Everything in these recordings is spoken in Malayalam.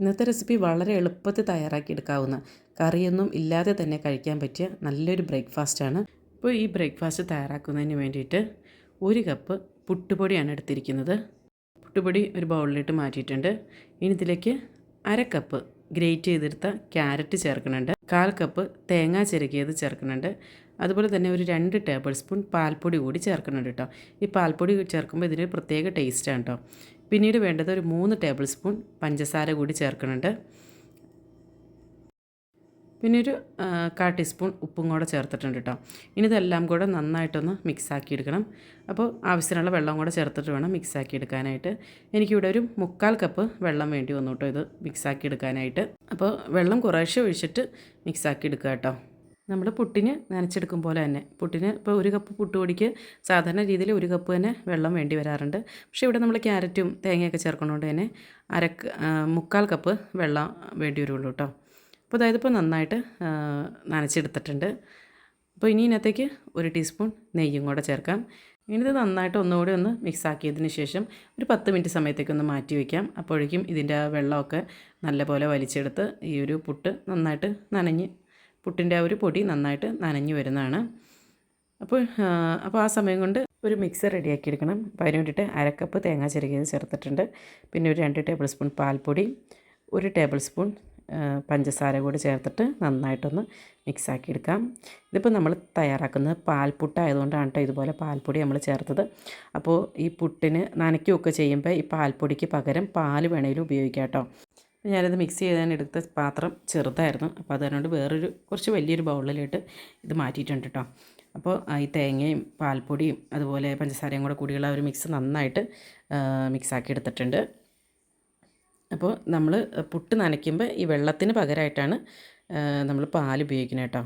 ഇന്നത്തെ റെസിപ്പി വളരെ എളുപ്പത്തിൽ തയ്യാറാക്കിയെടുക്കാവുന്ന കറിയൊന്നും ഇല്ലാതെ തന്നെ കഴിക്കാൻ പറ്റിയ നല്ലൊരു ബ്രേക്ക്ഫാസ്റ്റാണ് ഇപ്പോൾ ഈ ബ്രേക്ക്ഫാസ്റ്റ് തയ്യാറാക്കുന്നതിന് വേണ്ടിയിട്ട് ഒരു കപ്പ് പുട്ടുപൊടിയാണ് എടുത്തിരിക്കുന്നത്. പുട്ടുപൊടി ഒരു ബൗളിലിട്ട് മാറ്റിയിട്ടുണ്ട്. ഇനി ഇതിലേക്ക് അര കപ്പ് ഗ്രേറ്റ് ചെയ്തെടുത്ത ക്യാരറ്റ് ചേർക്കുന്നുണ്ട്. കാൽ കപ്പ് തേങ്ങ ചിരകിയത് ചേർക്കുന്നുണ്ട്. അതുപോലെ തന്നെ ഒരു രണ്ട് ടേബിൾ സ്പൂൺ പാൽപ്പൊടി കൂടി ചേർക്കുന്നുണ്ട് കേട്ടോ ഈ പാൽപ്പൊടി ചേർക്കുമ്പോൾ ഇതിന് പ്രത്യേക ടേസ്റ്റാണ് കേട്ടോ പിന്നീട് വേണ്ടത് ഒരു മൂന്ന് ടേബിൾ സ്പൂൺ പഞ്ചസാര കൂടി ചേർക്കുന്നുണ്ട്. പിന്നെ ഒരു കാ ടീസ്പൂൺ ഉപ്പും കൂടെ ചേർത്തിട്ടുണ്ട് കേട്ടോ ഇനി ഇതെല്ലാം കൂടെ നന്നായിട്ടൊന്ന് മിക്സാക്കി എടുക്കണം അപ്പോൾ ആവശ്യത്തിനുള്ള വെള്ളം കൂടെ ചേർത്തിട്ട് വേണം മിക്സാക്കി എടുക്കാനായിട്ട് എനിക്കിവിടെ ഒരു മുക്കാൽ കപ്പ് വെള്ളം വേണ്ടി വന്നു കേട്ടോ ഇത് മിക്സാക്കി എടുക്കാനായിട്ട് അപ്പോൾ വെള്ളം കുറേശ്ശെ ഒഴിച്ചിട്ട് മിക്സാക്കി എടുക്കുക കേട്ടോ നമ്മൾ പുട്ടിന് നനച്ചെടുക്കും പോലെ തന്നെ. പുട്ടിന് ഇപ്പോൾ ഒരു കപ്പ് പുട്ട് പൊടിക്ക് സാധാരണ രീതിയിൽ ഒരു കപ്പ് തന്നെ വെള്ളം വേണ്ടി വരാറുണ്ട്. പക്ഷേ ഇവിടെ നമ്മൾ ക്യാരറ്റും തേങ്ങയൊക്കെ ചേർക്കുന്നതുകൊണ്ട് തന്നെ അര മുക്കാൽ കപ്പ് വെള്ളം വേണ്ടി വരുള്ളൂ കേട്ടോ. അപ്പോൾ അതായത് ഇപ്പോൾ നന്നായിട്ട് നനച്ചെടുത്തിട്ടുണ്ട്. അപ്പോൾ ഇനി ഇതിനകത്തേക്ക് ഒരു ടീസ്പൂൺ നെയ്യും കൂടെ ചേർക്കാം. ഇനി ഇത് നന്നായിട്ട് ഒന്നുകൂടി ഒന്ന് മിക്സ് ആക്കിയതിന് ശേഷം ഒരു പത്ത് മിനിറ്റ് സമയത്തേക്ക് ഒന്ന് മാറ്റി വയ്ക്കാം. അപ്പോഴേക്കും ഇതിന്റെ ആ വെള്ളമൊക്കെ നല്ലപോലെ വലിച്ചെടുത്ത് ഈ ഒരു പുട്ട് നന്നായിട്ട് നനഞ്ഞ് പുട്ടിന്റെ ആ ഒരു പൊടി നന്നായിട്ട് നനഞ്ഞു വരുന്നതാണ്. അപ്പോൾ അപ്പോൾ ആ സമയം കൊണ്ട് ഒരു മിക്സർ റെഡിയാക്കി എടുക്കണം അപ്പോൾ അതിന് വേണ്ടിയിട്ട് അരക്കപ്പ് തേങ്ങ ചെറുകിയത് ചേർത്തിട്ടുണ്ട്. പിന്നെ ഒരു രണ്ട് ടേബിൾ സ്പൂൺ പാൽപ്പൊടി ഒരു ടേബിൾ സ്പൂൺ പഞ്ചസാര കൂടി ചേർത്തിട്ട് നന്നായിട്ടൊന്ന് മിക്സാക്കി എടുക്കാം ഇതിപ്പോൾ നമ്മൾ തയ്യാറാക്കുന്നത് പാൽപ്പുട്ടായതുകൊണ്ടാണ് കേട്ടോ ഇതുപോലെ പാൽപ്പൊടി നമ്മൾ ചേർത്തത്. അപ്പോൾ ഈ പുട്ടിന് നനയ്ക്കുകയൊക്കെ ചെയ്യുമ്പോൾ ഈ പാൽപ്പൊടിക്ക് പകരം പാൽ വേണമെങ്കിലും ഉപയോഗിക്കാം കേട്ടോ ഞാനത് മിക്സ് ചെയ്യാൻ എടുത്ത പാത്രം ചെറുതായിരുന്നു. അപ്പോൾ അതുകൊണ്ട് വേറൊരു കുറച്ച് വലിയൊരു ബൗളിലിട്ട് ഇത് മാറ്റിയിട്ടുണ്ട് കേട്ടോ അപ്പോൾ ഈ തേങ്ങയും പാൽപ്പൊടിയും അതുപോലെ പഞ്ചസാരയും കൂടെ കൂടിയുള്ള ഒരു മിക്സ് നന്നായിട്ട് മിക്സാക്കി എടുത്തിട്ടുണ്ട്. അപ്പോൾ നമ്മൾ പുട്ട് നനയ്ക്കുമ്പോൾ ഈ വെള്ളത്തിന് പകരമായിട്ടാണ് നമ്മൾ പാൽ ഉപയോഗിക്കുന്നത് കേട്ടോ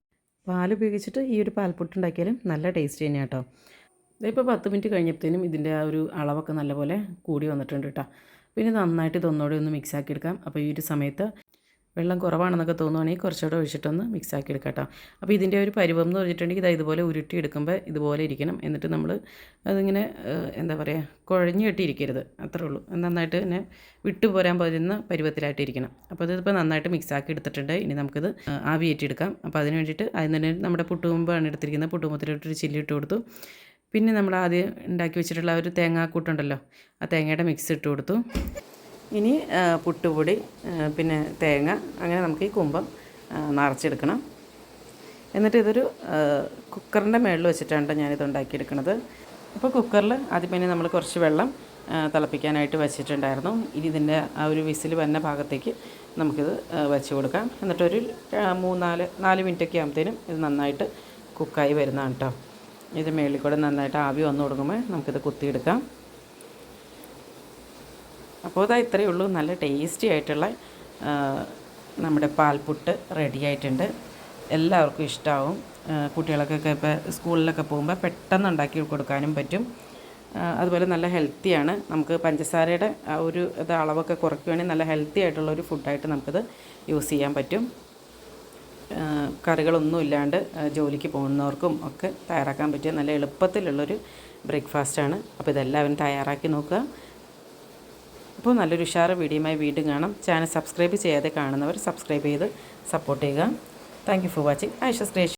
പാൽ ഉപയോഗിച്ചിട്ട് ഈ ഒരു പാൽപ്പൊട്ട് ഉണ്ടാക്കിയാലും നല്ല ടേസ്റ്റ് തന്നെയാണ് കേട്ടോ ഇതിപ്പോൾ പത്ത് മിനിറ്റ് കഴിഞ്ഞപ്പോഴത്തേനും ഇതിന്റെ ആ ഒരു അളവൊക്കെ നല്ലപോലെ കൂടി വന്നിട്ടുണ്ട് കേട്ടോ പിന്നെ നന്നായിട്ട് ഇതൊന്നുകൂടെ ഒന്ന് മിക്സ് ആക്കി എടുക്കാം. അപ്പോൾ ഈ ഒരു സമയത്ത് വെള്ളം കുറവാണെന്നൊക്കെ തോന്നുവാണെങ്കിൽ കുറച്ചുകൂടെ ഒഴിച്ചിട്ടൊന്ന് മിക്സ് ആക്കി എടുക്കാം അപ്പോൾ ഇതിന്റെ ഒരു പരുവം എന്ന് പറഞ്ഞിട്ടുണ്ടെങ്കിൽ ഇതാ ഇതുപോലെ ഉരുട്ടി എടുക്കുമ്പോൾ ഇതുപോലെ ഇരിക്കണം. എന്നിട്ട് നമ്മൾ അതിങ്ങനെ എന്താ പറയുക കുഴഞ്ഞു കെട്ടിയിരിക്കരുത്. അത്രേ ഉള്ളൂ. നന്നായിട്ട് തന്നെ വിട്ടു പോരാൻ പറ്റുന്ന പരുവത്തിലായിട്ട് ഇരിക്കണം. അപ്പോൾ ഇതിപ്പോൾ നന്നായിട്ട് മിക്സ് ആക്കി എടുത്തിട്ടുണ്ട്. ഇനി നമുക്കിത് ആവി ഏറ്റിയെടുക്കാം അപ്പോൾ അതിന് വേണ്ടിയിട്ട് അതിന് തന്നെ നമ്മുടെ പുട്ടുകുമ്പാണ് എടുത്തിരിക്കുന്നത്. പുട്ടുകുമ്പത്തിലോട്ടൊരു ചില്ലി ഇട്ട് കൊടുത്തു. പിന്നെ നമ്മൾ ആദ്യം ഉണ്ടാക്കി വെച്ചിട്ടുള്ള ഒരു തേങ്ങാക്കൂട്ടുണ്ടല്ലോ ആ തേങ്ങയുടെ മിക്സ് ഇട്ട് കൊടുത്തു. ഇനി പുട്ടുപൊടി പിന്നെ തേങ്ങ അങ്ങനെ നമുക്ക് ഈ കുമ്പം നിറച്ചെടുക്കണം. എന്നിട്ട് ഇതൊരു കുക്കറിന്റെ മുകളിൽ വെച്ചിട്ടാണ് ഞാനിത് ഉണ്ടാക്കിയെടുക്കുന്നത് അപ്പോൾ കുക്കറിൽ ആദ്യം തന്നെ നമ്മൾ കുറച്ച് വെള്ളം തിളപ്പിക്കാനായിട്ട് വെച്ചിട്ടുണ്ടായിരുന്നു. ഇനി ഇതിന്റെ ആ ഒരു വിസിൽ വന്ന ഭാഗത്തേക്ക് നമുക്കിത് വെച്ച് കൊടുക്കാം. എന്നിട്ടൊരു മൂന്നാൽ നാല് മിനിറ്റൊക്കെ ആകുമ്പോഴത്തേനും ഇത് നന്നായിട്ട് കുക്കായി വരുന്നതാണ് കേട്ടോ ഇത് മേളിൽ കൂടെ നന്നായിട്ട് ആവി വന്നു കൊടുക്കുമ്പോൾ നമുക്കിത് കുത്തിയെടുക്കാം. അപ്പോൾ അതാ ഇത്രയേ ഉള്ളൂ. നല്ല ടേസ്റ്റി ആയിട്ടുള്ള നമ്മുടെ പാൽപുട്ട് റെഡി ആയിട്ടുണ്ട്. എല്ലാവർക്കും ഇഷ്ടമാവും കുട്ടികൾക്കൊക്കെ ഇപ്പോൾ സ്കൂളിലൊക്കെ പോകുമ്പോൾ പെട്ടെന്ന് ഉണ്ടാക്കി കൊടുക്കാനും പറ്റും. അതുപോലെ നല്ല ഹെൽത്തിയാണ്. നമുക്ക് പഞ്ചസാരയുടെ ആ ഒരു ഇത് അളവൊക്കെ കുറയ്ക്കുകയാണെങ്കിൽ നല്ല ഹെൽത്തി ആയിട്ടുള്ള ഒരു ഫുഡായിട്ട് നമുക്കിത് യൂസ് ചെയ്യാൻ പറ്റും. കറികളൊന്നും ഇല്ലാണ്ട് ജോലിക്ക് പോകുന്നവർക്കും ഒക്കെ തയ്യാറാക്കാൻ പറ്റിയ നല്ല എളുപ്പത്തിലുള്ളൊരു ബ്രേക്ക്ഫാസ്റ്റാണ്. അപ്പോൾ ഇതെല്ലാവരും തയ്യാറാക്കി നോക്കുക. അപ്പോൾ നല്ലൊരു ഉഷാറ് വീഡിയോയുമായി വീണ്ടും കാണാം. ചാനൽ സബ്സ്ക്രൈബ് ചെയ്യാതെ കാണുന്നവർ സബ്സ്ക്രൈബ് ചെയ്ത് സപ്പോർട്ട് ചെയ്യുക. Thank for watching. Aisha's creation